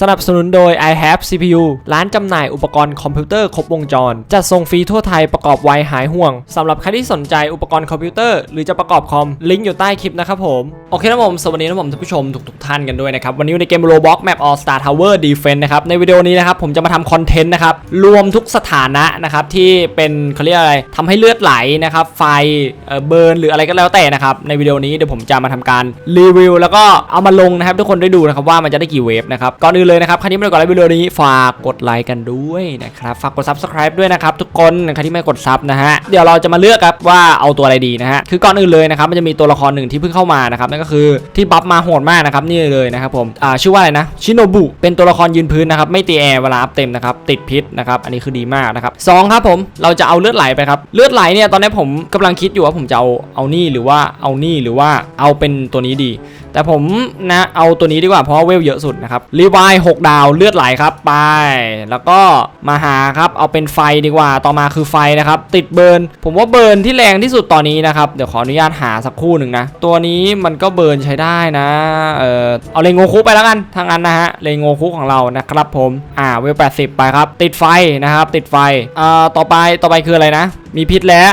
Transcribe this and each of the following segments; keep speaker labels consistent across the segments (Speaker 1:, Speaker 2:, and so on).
Speaker 1: สนับสนุนโดย i have CPU ร้านจำหน่ายอุปกรณ์คอมพิวเตอร์ครบวงจร จัดส่งฟรีทั่วไทยประกอบไวหายห่วงสำหรับใครที่สนใจอุปกรณ์คอมพิวเตอร์หรือจะประกอบคอม ลิงก์อยู่ใต้คลิปนะครับผม โอเคนะผม สวัสดีนะผมท่านผู้ชมทุกๆท่านกันด้วยนะครับ วันนี้อยู่ในเกม Roblox Map All Star Tower Defense นะครับ ในวิดีโอนี้นะครับ ผมจะมาทำคอนเทนต์นะครับ รวมทุกสถานะนะครับที่เป็นเขาเรียกอะไรทำให้เลือดไหลนะครับไฟเเบิร์นหรืออะไรก็แล้วแต่นะครับในวิดีโอนี้เดี๋ยวผมจะมาทำการรีวิวแล้วก็เอามาลงนะครับทุกคนได้ดูนะครับว่ามันจะได้กี่เวฟนะครับก่อนอื่นเลยนะครับใครที่ไม่ได้กดไลค์วิดีโอนี้ฝากกดไลค์กันด้วยนะครับฝากกด subscribe ด้วยนะครับทุกคนใครที่ไม่กดซับนะฮะเดี๋ยวเราจะมาเลือกครับว่าเอาตัวอะไรดีนะฮะคือก่อนอื่นเลยนะครับมันจะมีตัวละครหนึ่งที่เพิ่งเข้ามานะครับนั่นก็คือที่บัฟมาโหดมากนะครับนี่เลยนะครับผมอ่าชื่อว่าอะไรนะชิโนบุเป็นตัวละครยืนพื้นนะครับไม่ตีแอร์เวลาอัพเต็มนะครับติดพิษนะครับอันนี้คือดีมากนะครับสองครับผมเราจะเอาเลือดไหลไปครับเลือดไหลเนี่ยตอนนี้ผมกำลังคิดอยู่ว่าผมจะเอาเอานี่หรือว่าเอานี่หรือว่าเอาเป็นตัวนี้ดี แต่ผมนะเอาตัวนี้ดีกว่าเพราะเวลเยอะสุดนะครับรีวาย6ดาวเลือดไหลครับไป แล้วก็มาหาครับเอาเป็นไฟดีกว่าต่อมาคือไฟนะครับติดเบิร์นผมว่าเบิร์นที่แรงที่สุดตอนนี้นะครับเดี๋ยวขออนุญาตหาสักครู่หนึ่งนะตัวนี้มันก็เบิร์นใช้ได้นะเออเอาเลงโงคุไปแล้วกันทางนั้นนะฮะเลงโงคุของเรานะครับผมอ่าเวล80 ไปครับติดไฟนะครับติดไฟอ่าต่อไปต่อไปคืออะไรนะ มีพิษแล้ว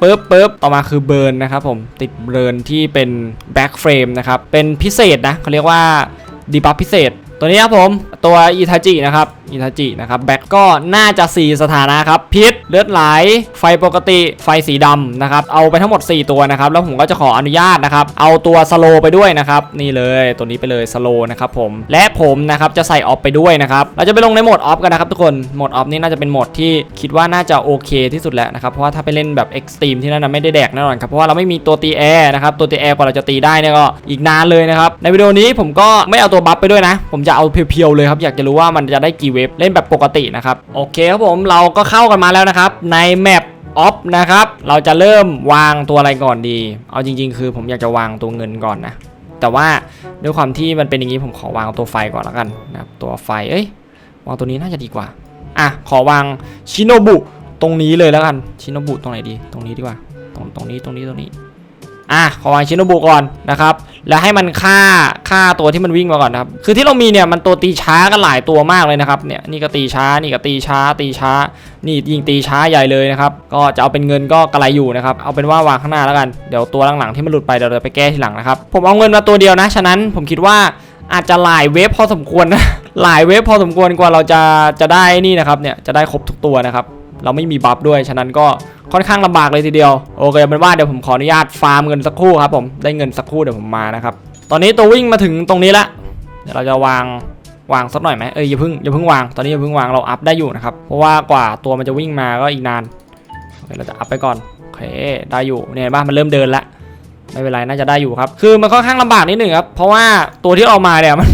Speaker 1: ปึ๊บปึ๊บต่อมาคือเบิร์นนะครับผมติดเบิร์นที่เป็นแบ็กเฟรมนะครับเป็นพิเศษนะเขาเรียกว่าดีบัฟพิเศษ ตัวนี้ครับผมตัวอิทาจินะครับอิทาจินะครับแบ็กก็น่าจะ 4 สถานะครับพิษเลือดไหล ไฟปกติไฟสีดำนะครับเอาไปทั้งหมด 4 ตัวนะครับแล้วผมก็จะขออนุญาตนะครับเอาตัวสโลไปด้วยนะครับนี่เลยตัวนี้ไปเลยสโลนะครับผมและผมนะครับจะใส่ออฟไปด้วยนะครับเราจะไปลงในโหมดออฟกันนะครับทุกคนโหมดออฟนี่น่าจะเป็นโหมดที่คิดว่าน่าจะโอเคที่สุดแล้วนะครับเพราะว่าถ้าไปเล่นแบบเอ็กซ์ตรีมที่นั่นไม่ได้แดกแน่นอนครับเพราะว่าเราไม่มีตัวตีแอร์นะครับตัวตีแอร์กว่าเราจะตีได้เนี่ยก็อีกนานเลยนะครับในวิดีโอนี้ผมก็ไม่เอาตัวบัฟไปด้วยนะผมจะจะเอาเพียวๆเลยครับ อยากจะรู้ว่ามันจะได้กี่เวฟเล่นแบบปกตินะครับ โอเคครับผมเราก็เข้ากันมาแล้วนะครับ ในแมปออฟนะครับ เราจะเริ่มวางตัวอะไรก่อนดี เอาจริง ๆ คือผมอยากจะวางตัวเงินก่อนนะ แต่ว่าด้วยความที่มันเป็นอย่างนี้ผมขอวางตัวไฟก่อนแล้วกันนะครับตัวไฟเอ้ยวางตัวนี้น่าจะดีกว่า อะ ขอวางชิโนบุตรงนี้เลยแล้วกันชิโนบุตรงไหนดี ตรงนี้ดีกว่า ตรงตรงนี้ตรงนี้ตรงนี้ อะขอวางชิโนบุก่อนนะครับแล้วให้มันฆ่าฆ่าตัวที่มันวิ่งมาก่อนนะครับคือที่เรามีเนี่ยมันตัวตีช้ากันหลายตัวมากเลยนะครับเนี่ยนี่ก็ตีช้านี่ก็ตีช้า ตีช้า นี่ยิงตีช้าใหญ่เลยนะครับก็จะเอาเป็นเงินก็กระไรอยู่นะครับเอาเป็นว่าวางข้างหน้าแล้วกันเดี๋ยวตัวหลังๆที่มันหลุดไปเดี๋ยวเราไปแก้ทีหลังนะครับผมเอาเงินมาตัวเดียวนะฉะนั้นผมคิดว่าอาจจะหลายเวฟพอสมควรนะหลายเวฟพอสมควรกว่าเราจะจะได้นี่นะครับเนี่ยจะได้ครบทุกตัวนะครับ เราไม่มีบัฟด้วย ฉะนั้นก็ค่อนข้างลำบากเลยทีเดียว โอเคเป็นว่าเดี๋ยวผมขออนุญาตฟาร์มเงินสักครู่ครับผม ได้เงินสักครู่เดี๋ยวผมมานะครับ ตอนนี้ตัววิ่งมาถึงตรงนี้ละ เดี๋ยวเราจะวางวางสักหน่อยไหมเอ้ยอย่าเพิ่งอย่าเพิ่งวาง ตอนนี้อย่าเพิ่งวางเราอัพได้อยู่นะครับ เพราะว่ากว่าตัวมันจะวิ่งมาก็อีกนาน โอเคเราจะอัพไปก่อน โอเคได้อยู่เนี่ยบ้านมันเริ่มเดินละ ไม่เป็นไรน่าจะได้อยู่ครับ คือมันค่อนข้างลำบากนิดหนึ่งครับ เพราะว่าตัวที่เอามาเนี่ยมัน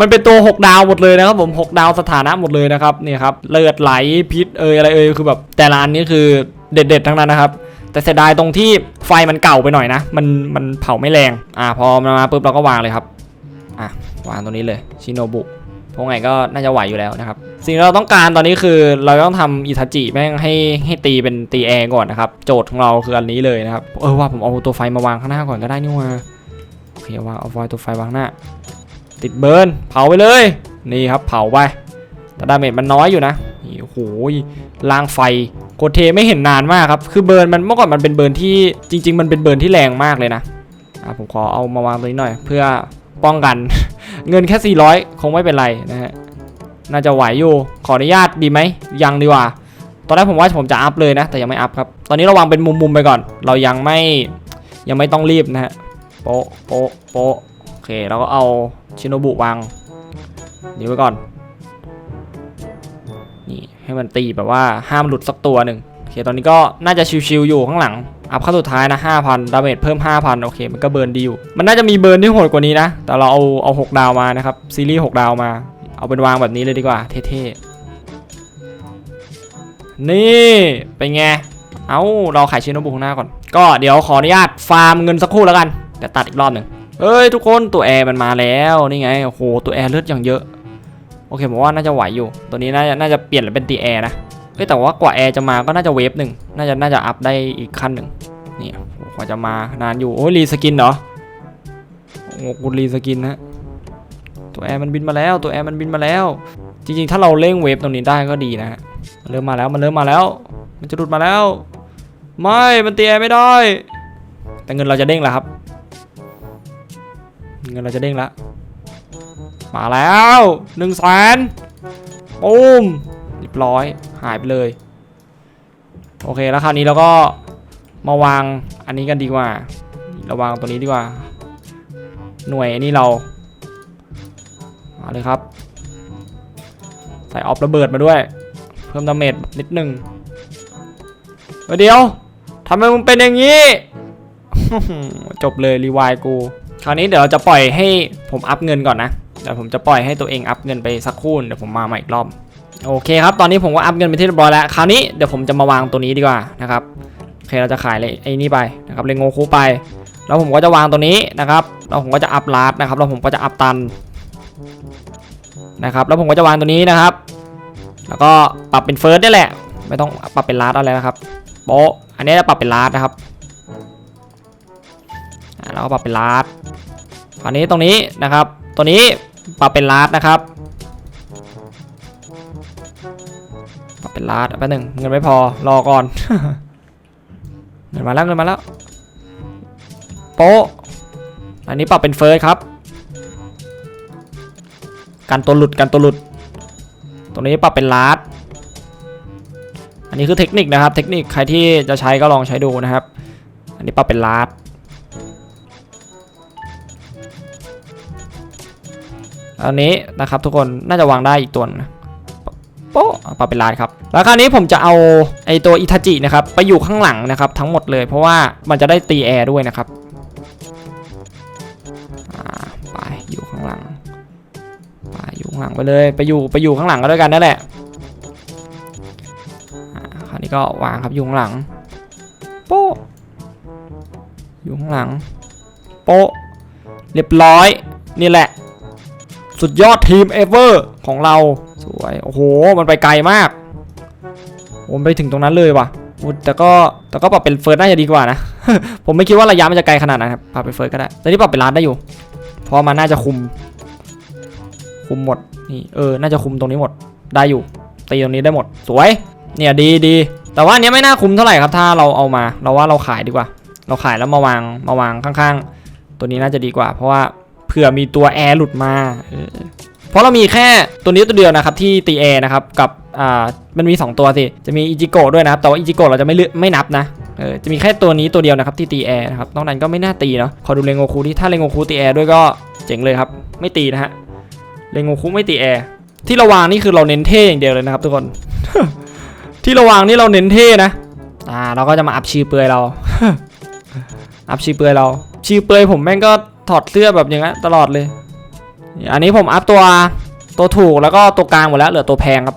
Speaker 1: มันเป็นตัว 6 ดาวหมดเลยนะครับผม6ดาวสถานะหมดเลยนะครับเนี่ยครับเลือดไหลพิษเอยอะไรเอยคือแบบแต่ละอันนี้คือเด็ด ๆ ทั้งนั้นนะครับแต่เสียดายตรงที่ไฟมันเก่าไปหน่อยนะ มันมันเผาไม่แรง อ่าพอมันมาปุ๊บเราก็วางเลยครับ อะวางตรงนี้เลยชิโนบุ เพราะไงก็น่าจะไหวอยู่แล้วนะครับ สิ่งที่เราต้องการตอนนี้คือเราต้องทำอิทาจิแม่งให้ให้ตีเป็นตีแอร์ก่อนนะครับ โจทย์ของเราคืออันนี้เลยนะครับ เออว่าผมเอาตัวไฟมาวางข้างหน้าก่อนก็ได้นี่ว่าโอเควางเอาไฟตัวไฟวางหน้า ติดเบิร์นเผาไปเลย นี่ครับเผาไป แต่ดาเมจมันน้อยอยู่นะนี่โอ้โหลางไฟโคเทไม่เห็นนานมากครับ คือเบิร์นมันเมื่อก่อนมันเป็นเบิร์นที่จริง ๆ มันเป็นเบิร์นที่แรงมากเลยนะอะผมขอเอามาวางตรงนี้หน่อย เพื่อ ป้องกัน เงินแค่ 400 คงไม่เป็นไรนะฮะน่าจะไหวอยู่ขออนุญาตดีไหมยังดีกว่า ตอนแรกผมว่าผมจะอัพเลยนะ แต่ยังไม่อัพครับ ตอนนี้เราวางเป็นมุมๆไปก่อน เรายังไม่ยังไม่ต้องรีบนะฮะโปะโปะโปะโอเคเราก็เอาชิโนบุวางนี่ไว้ก่อนนี่ให้มันตีแบบว่าห้ามหลุดสักตัวหนึ่งโอเคตอนนี้ก็น่าจะชิวๆอยู่ข้างหลัง อัพขั้นสุดท้ายนะ5,000ดาเมจเพิ่ม 5,000 โอเค มันก็เบิร์นดีอยู่ มันน่าจะมีเบิร์นที่โหดกว่านี้นะ แต่เราเอาเอา 6 ดาวมานะครับ ซีรีส์ 6 ดาวมา เอาเป็นวางแบบนี้เลยดีกว่า เท่ๆ นี่เป็นไง เอาเราขายชิโนบุข้างหน้าก่อน ก็เดี๋ยวขออนุญาตฟาร์มเงินสักครู่แล้วกัน เดี๋ยวตัดอีกรอบหนึ่งเฮ้ยทุกคนตัวแอร์มันมาแล้วนี่ไง โอ้โหตัวแอร์เลือดอย่างเยอะ โอเคผมว่าน่าจะไหวอยู่ ตัวนี้น่าจะน่าจะเปลี่ยนเป็นตีแอร์นะ เอ้ยแต่ว่ากว่าแอร์จะมาก็น่าจะเวฟหนึ่งน่าจะน่าจะอัพได้อีกขั้นหนึ่งนี่กว่าจะมานานอยู่โอ้ยรีสกินเหรอโอ้กูรีสกินนะตัวแอร์มันบินมาแล้วตัวแอร์มันบินมาแล้ว จริงๆ ถ้าเราเร่งเวฟตรงนี้ได้ก็ดีนะฮะมันเริ่มมาแล้วมันเริ่มมาแล้ว มันจะหลุดมาแล้ว ไม่มันเตีแอร์ไม่ได้ แต่เงินเราจะเด้งแล้วครับ เงินเราจะเด้งแล้วมาแล้วหนึ่งแสนปุ้มเรียบร้อย หายไปเลย โอเคแล้วคราวนี้เราก็มาวางอันนี้กันดีกว่า เราวางตัวนี้ดีกว่า หน่วยนนี้เรามาเลยครับ ใส่ออฟระเบิดมาด้วย เพิ่มดาเมจนิดหนึ่งเฮ้ยเดี๋ยวทำไมมึงเป็นอย่างนี้ จบเลยรีวายกู คราวนี้เดี๋ยวเราจะปล่อยให้ผมอัพเงินก่อนนะเดี๋ยวผมจะปล่อยให้ตัวเองอัพเงินไปสักครู่เดี๋ยวผมมาใหม่อีกรอบ โอเคครับ ตอนนี้ผมก็อัพเงินไปที่เรียบร้อยแล้ว คราวนี้เดี๋ยวผมจะมาวางตัวนี้ดีกว่านะครับโอเคเราจะขายเลยไอ้นี่ไปนะครับเลงโงคูไป แล้วผมก็จะวางตัวนี้นะครับแล้วผมก็จะอัพลาดนะครับแล้วผมก็จะอัพตันนะครับแล้วผมก็จะวางตัวนี้นะครับ แล้วก็ปรับเป็นเฟิร์สได้แหละ ไม่ต้องปรับเป็นลาดอะไรนะครับโปะอันนี้จะปรับเป็นลาดนะครับแล้วก็ปรับเป็นลาดคราวนี้ตรงนี้นะครับ ตัวนี้ปรับเป็นลาดนะครับ เป็นลาดแป๊บหนึงเงินไม่พอรอก่อนเงินมาแล้วเงินมาแล้วโป๊ะอันนี้ปรับเป็นเฟิร์สครับกันตัวหลุดกันตัวหลุด ตรงนี้ปรับเป็นลาดอันนี้คือเทคนิคนะครับ เทคนิคใครที่จะใช้ก็ลองใช้ดูนะครับ อันนี้ปรับเป็นลาดอันนี้นะครับทุกคนน่าจะวางได้อีกตัวนะ โป๊ะปรับเป็นลาดครับแล้วคราวนี้ผมจะเอาไอตัวอิทาจินะครับไปอยู่ข้างหลังนะครับทั้งหมดเลยเพราะว่ามันจะได้ตีแอร์ด้วยนะครับไปอยู่ข้างหลังไปอยู่ข้างหลังไปเลยไปอยู่ไปอยู่ข้างหลังก็ด้วยกันนั่นแหละอ่าคราวนี้ก็วางครับอยู่ข้างหลังโป๊ะอยู่ข้างหลังโป๊ะเรียบร้อยนี่แหละ สุดยอดทีมเอเวอร์ของเรา วย โอ้โห มันไปไกลมากผมไปถึงตรงนั้นเลยว่ะแต่ก็แต่ก็ปรับเป็นเฟิร์สน่าจะดีกว่านะ ผมไม่คิดว่าระยะมันจะไกลขนาดนั้นครับปรับเป็นเฟิร์สก็ได้ แต่นี่ปรับเป็นลาดได้อยู่ เพราะมันน่าจะคุม คุมหมด นี่เออ น่าจะคุมตรงนี้หมด ได้อยู่ ตีตรงนี้ได้หมด สวย เนี่ยดีดี แต่ว่าอันเนี้ยไม่น่าคุมเท่าไหร่ครับ ถ้าเราเอามา เราว่าเราขายดีกว่า เราขายแล้วมาวางมาวางข้างๆ ตัวนี้น่าจะดีกว่า เพราะว่าเผื่อมีตัวแอร์หลุดมา เพราะเรามีแค่ตัวนี้ตัวเดียวนะครับที่ตีแอร์นะครับกับอ่ามันมี 2 ตัวสิจะมีอิจิโกะด้วยนะครับแต่ว่าอิจิโกะเราจะไม่เลือกไม่นับนะเออจะมีแค่ตัวนี้ตัวเดียวนะครับที่ตีแอร์นะครับนอกนั้นก็ไม่น่าตีเนาะขอดูเรงโงคูที่ถ้าเรงโงคูตีแอร์ด้วยก็เจ๋งเลยครับไม่ตีนะฮะเรงโงคุไม่ตีแอร์ที่เราวางนี่คือเราเน้นเท่อย่างเดียวเลยนะครับทุกคน ที่เราวางนี่เราเน้นเท่นะอ่าเราก็จะมาอัพชื่อเปลือยเราอัพชื่อเปลือยเราชื่อเปลือยผมแม่งก็ถอดเสื้อแบบอย่างนั้นตลอดเลย อันนี้ผมอัพตัวตัวถูกแล้วก็ตัวกลางหมดแล้วเหลือตัวแพงครับ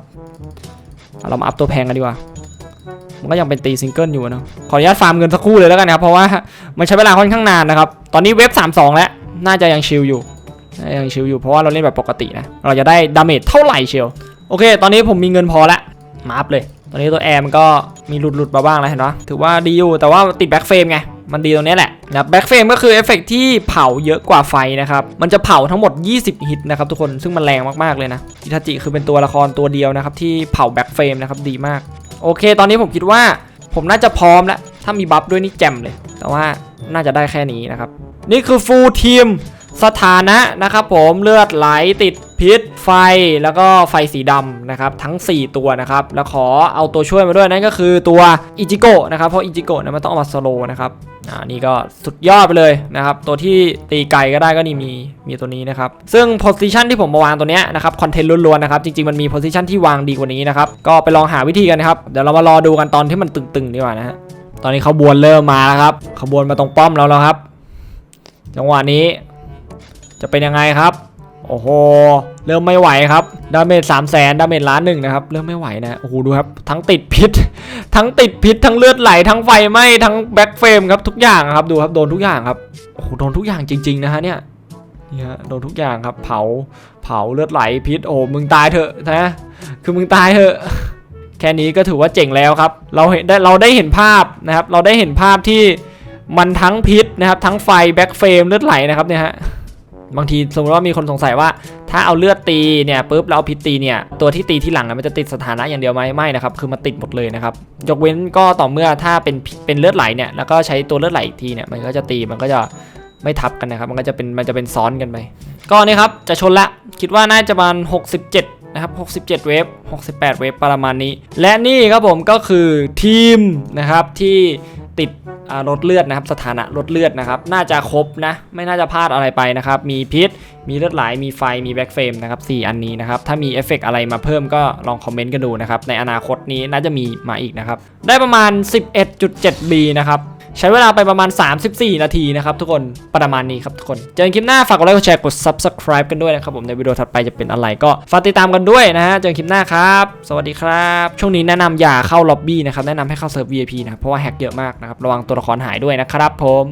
Speaker 1: เรามาอัพตัวแพงกันดีกว่า มันก็ยังเป็นตีซิงเกิลอยู่นะขออนุญาตฟาร์มเงินสักครู่เลยแล้วกันนะครับเพราะว่ามันใช้เวลาค่อนข้างนานนะครับ ตอนนี้เว็บ 32 แล้ว น่าจะยังชิลอยู่ยังชิลอยู่เพราะว่าเราเล่นแบบปกตินะ เราจะได้ดาเมจเท่าไหร่เชียว โอเค ตอนนี้ผมมีเงินพอละมาอัพเลย ตอนนี้ตัวแอร์มันก็มีหลุดหลุดๆมาบ้างแล้วเห็นปะถือว่าดีอยู่แต่ว่าติดแบ็กเฟรมไง มันดีตรงนี้แหละนะแบ็กเฟรมก็คือเอฟเฟกต์ที่เผาเยอะกว่าไฟนะครับ มันจะเผาทั้งหมด 20 ฮิตนะครับทุกคนซึ่งมันแรงมากๆเลยนะอิทาจิคือเป็นตัวละครตัวเดียวนะครับที่เผาแบ็กเฟรมนะครับดีมาก โอเค ตอนนี้ผมคิดว่าผมน่าจะพร้อมแล้ว ถ้ามีบัฟด้วยนี่แจ่มเลย แต่ว่าน่าจะได้แค่นี้นะครับ นี่คือฟูลทีมสถานะนะครับผมเลือดไหลติดพิษไฟแล้วก็ไฟสีดำนะครับทั้ง 4 ตัวนะครับแล้วขอเอาตัวช่วยมาด้วยนั่นก็คือตัวอิจิโกะนะครับเพราะอิจิโกะเนี่ยมันต้องเอามาสโลว์นะครับ อ่านี่ก็สุดยอดไปเลยนะครับ ตัวที่ตีไกลก็ได้ก็นี่มีมีตัวนี้นะครับ ซึ่งโพสิชันที่ผมมาวางตัวเนี้ยนะครับคอนเทนต์ล้วนๆนะครับ จริงๆ มันมีโพสิชันที่วางดีกว่านี้นะครับ ก็ไปลองหาวิธีกันนะครับ เดี๋ยวเรามารอดูกันตอนที่มันตึงๆดีกว่านะฮะตอนนี้ขบวนเริ่มมาแล้วครับขบวนมาตรงป้อมเราแล้วครับ จังหวะนี้จะเป็นยังไงครับ โอ้โห เริ่มไม่ไหวครับ ดาเมจสามแสนดาเมจล้านหนึ่งนะครับ เริ่มไม่ไหวนะ โอ้โห ดูครับ ทั้งติดพิษ ทั้งติดพิษ ทั้งเลือดไหล ทั้งไฟไหม้ ทั้งแบ็คเฟรมครับ ทุกอย่างครับ ดูครับ โดนทุกอย่างครับ โอ้โห โดนทุกอย่างจริง ๆ นะฮะเนี่ยนนี่ฮะ โดนทุกอย่างครับ เผา เผา เลือดไหล พิษ โอ้ มึงตายเถอะนะ คือมึงตายเถอะ แค่นี้ก็ถือว่าเจ๋งแล้วครับ เราเห็นได้ เราได้เห็นภาพนะครับ เราได้เห็นภาพที่มันทั้งพิษนะครับ ทั้งไฟแบ็คเฟรมเลือดไหลนะครับเนี่ยฮะ บางทีสมมติว่ามีคนสงสัยว่า ถ้าเอาเลือดตีเนี่ยปุ๊บแล้วเอาพิษตีเนี่ยตัวที่ตีที่หลังอะมันจะติดสถานะอย่างเดียวไหมไม่นะครับคือมันติดหมดเลยนะครับยกเว้นก็ต่อเมื่อถ้าเป็นเป็นเลือดไหลเนี่ยแล้วก็ใช้ตัวเลือดไหลอีกทีเนี่ยมันก็จะตีมันก็จะไม่ทับกันนะครับ มันก็จะเป็นมันจะเป็นซ้อนกันไปก็นี่ครับจะชนละคิดว่าน่าจะประมาณ67 นะครับ 67 เวฟ 68 เวฟประมาณนี้ และนี่ครับผมก็คือทีมนะครับที่ติด ลดเลือดนะครับสถานะลดเลือดนะครับน่าจะครบนะไม่น่าจะพลาดอะไรไปนะครับมีพิษ มีเลือดไหลมีไฟมีแบ็กเฟรมนะครับ4อันนี้นะครับถ้ามีเอฟเฟกต์อะไรมาเพิ่มก็ลองคอมเมนต์กันดูนะครับในอนาคตนี้น่าจะมีมาอีกนะครับได้ประมาณ 11.7B นะครับ ใช้เวลาไปประมาณ 34 นาทีนะครับทุกคนประมาณนี้ครับทุกคนเจอกันคลิปหน้าฝากกดไลค์กดแชร์กด subscribe กันด้วยนะครับผมในวิดีโอถัดไปจะเป็นอะไรก็ฝากติดตามกันด้วยนะฮะเจอกันคลิปหน้าครับ สวัสดีครับ ช่วงนี้แนะนำอย่าเข้าล็อบบี้นะครับแนะนำให้เข้าเซิร์ฟ VIP นะครับเพราะว่าแฮกเยอะมากนะครับระวังตัวละครหายด้วยนะครับผม